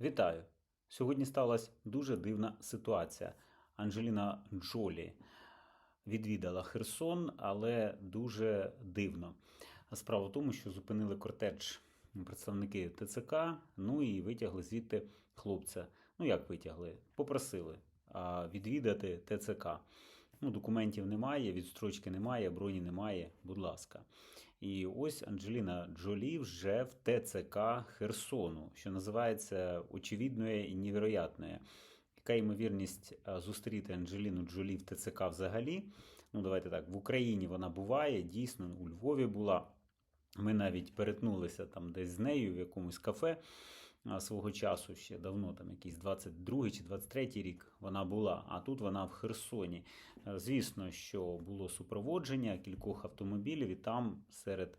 Вітаю! Сьогодні сталася дуже дивна ситуація. Анджеліна Джолі відвідала Херсон, але дуже дивно. Справа в тому, що зупинили кортедж представники ТЦК, ну і витягли звідти хлопця. Ну як витягли? Попросили відвідати ТЦК. Ну, документів немає, відстрочки немає, броні немає, будь ласка. І ось Анджеліна Джолі вже в ТЦК Херсону, що називається очевидне і невероятне. Яка ймовірність зустріти Анджеліну Джолі в ТЦК взагалі? Ну, давайте так, в Україні вона буває, дійсно, у Львові була. Ми навіть перетнулися там десь з нею в якомусь кафе свого часу, ще давно, там якийсь 22 чи 23 рік вона була, а тут вона в Херсоні. Е, Звісно, що було супроводження кількох автомобілів, і там серед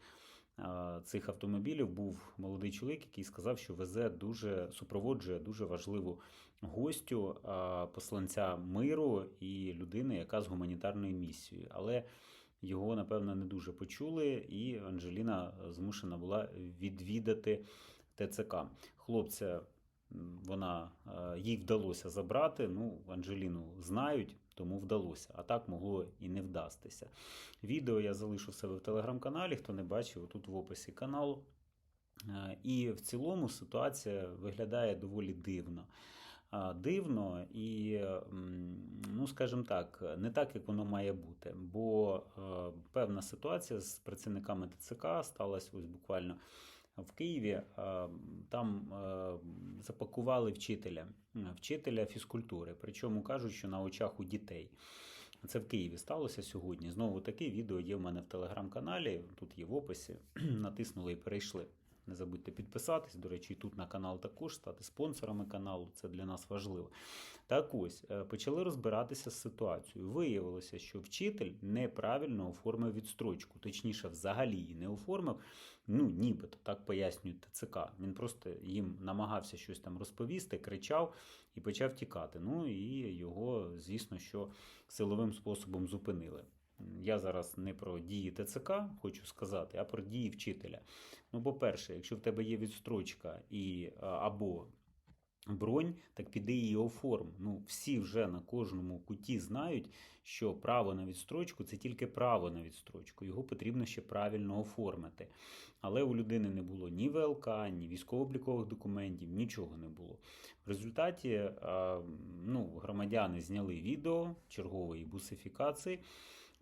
е, цих автомобілів був молодий чоловік, який сказав, що везе дуже супроводжує дуже важливу гостю е, посланця миру і людини, яка з гуманітарною місією. Але його, напевно, не дуже почули, і Анжеліна змушена була відвідати ТЦК. Хлопця вона е, їй вдалося забрати. Ну, Анжеліну знають, тому вдалося. А так могло і не вдастися. Відео я залишу себе в телеграм-каналі. Хто не бачив, тут в описі каналу. Е, І в цілому ситуація виглядає доволі дивно. Дивно і, ну скажімо так, не так, як воно має бути. Бо е, певна ситуація з працівниками ТЦК сталася ось буквально в Києві. Е, Там е, запакували вчителя, вчителя фізкультури. Причому кажуть, що на очах у дітей. Це в Києві сталося сьогодні. Знову таке відео є в мене в телеграм-каналі. Тут є в описі. Натиснули і перейшли. Не забудьте підписатись. До речі, тут на канал також стати спонсорами каналу. Це для нас важливо. Так ось е, почали розбиратися з ситуацією. Виявилося, що вчитель неправильно оформив відстрочку, точніше, взагалі її не оформив. Ну, нібито так пояснюють ТЦК. Він просто їм намагався щось там розповісти, кричав і почав тікати. Ну і його, звісно, що силовим способом зупинили. Я зараз не про дії ТЦК хочу сказати, а про дії вчителя. Ну, по-перше, якщо в тебе є відстрочка і або бронь, так піди її оформ. Ну, всі вже на кожному куті знають, що право на відстрочку це тільки право на відстрочку. Його потрібно ще правильно оформити. Але у людини не було ні ВЛК, ні військово-облікових документів, нічого не було. В результаті ну, громадяни зняли відео чергової бусифікації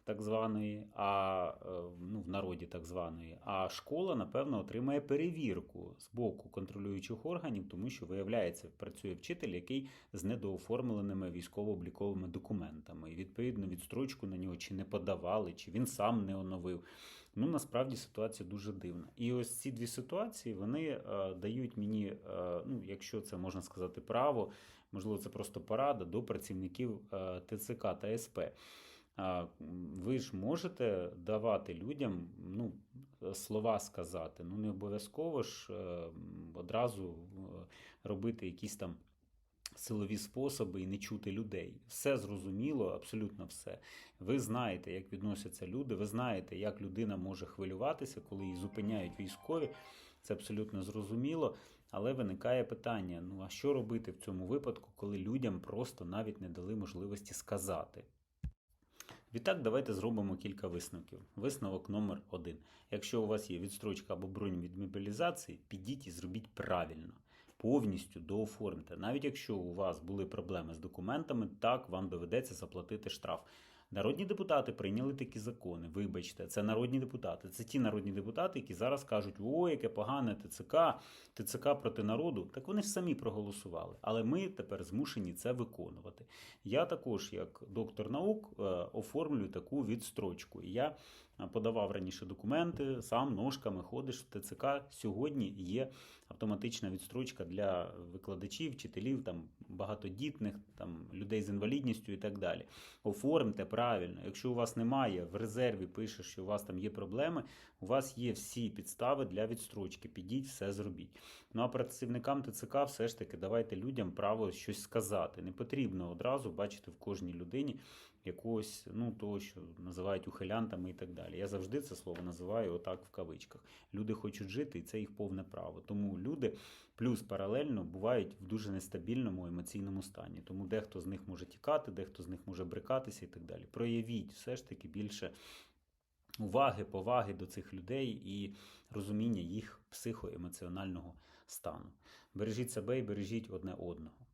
так званої, а е, ну, в народі так званої, а школа, напевно, отримає перевірку з боку контролюючих органів, тому що, виявляється, працює вчитель, який з недооформленими військово-обліковими документами. І відповідно відстрочку на нього чи не подавали, чи він сам не оновив. Ну, насправді ситуація дуже дивна. І ось ці дві ситуації вони е, дають мені, е, ну, якщо це можна сказати, право, можливо, це просто порада до працівників ТЦК та СП. Ви ж можете давати людям ну, слова сказати. Ну, не обов'язково ж е, одразу е, робити якісь там силові способи і не чути людей. Все зрозуміло, абсолютно все. Ви знаєте, як відносяться люди, ви знаєте, як людина може хвилюватися, коли її зупиняють військові. Це абсолютно зрозуміло. Але виникає питання: ну а що робити в цьому випадку, коли людям просто навіть не дали можливості сказати? Відтак, давайте зробимо кілька висновків. Висновок номер один. Якщо у вас є відстрочка або бронь від мобілізації, підіть і зробіть правильно. Повністю дооформте. Навіть якщо у вас були проблеми з документами, так вам доведеться заплатити штраф. Народні депутати прийняли такі закони. Вибачте, це народні депутати. Це ті народні депутати, які зараз кажуть, ой, яке погане ТЦК, ТЦК проти народу. Так вони ж самі проголосували. Але ми тепер змушені це виконувати. Я також, як доктор наук, е, оформлюю таку відстрочку. Я е, подавав раніше документи, сам ножками ходиш в ТЦК. Сьогодні є автоматична відстрочка для викладачів, вчителів, там багатодітних, там людей з інвалідністю і так далі. Оформте правильно. Якщо у вас немає в резерві, пише, що у вас там є проблеми, у вас є всі підстави для відстрочки. Підіть, все зробіть. Ну а працівникам ТЦК все ж таки давайте людям право щось сказати. Не потрібно одразу бачити в кожній людині якогось, ну того, що називають ухилянтами і так далі. Я завжди це слово називаю отак в кавичках. Люди хочуть жити, і це їх повне право. Тому люди плюс паралельно бувають в дуже нестабільному емоційному стані. Тому дехто з них може тікати, дехто з них може брикатися і так далі. Проявіть все ж таки більше уваги, поваги до цих людей і розуміння їх психоемоціонального стану. Бережіть себе і бережіть одне одного.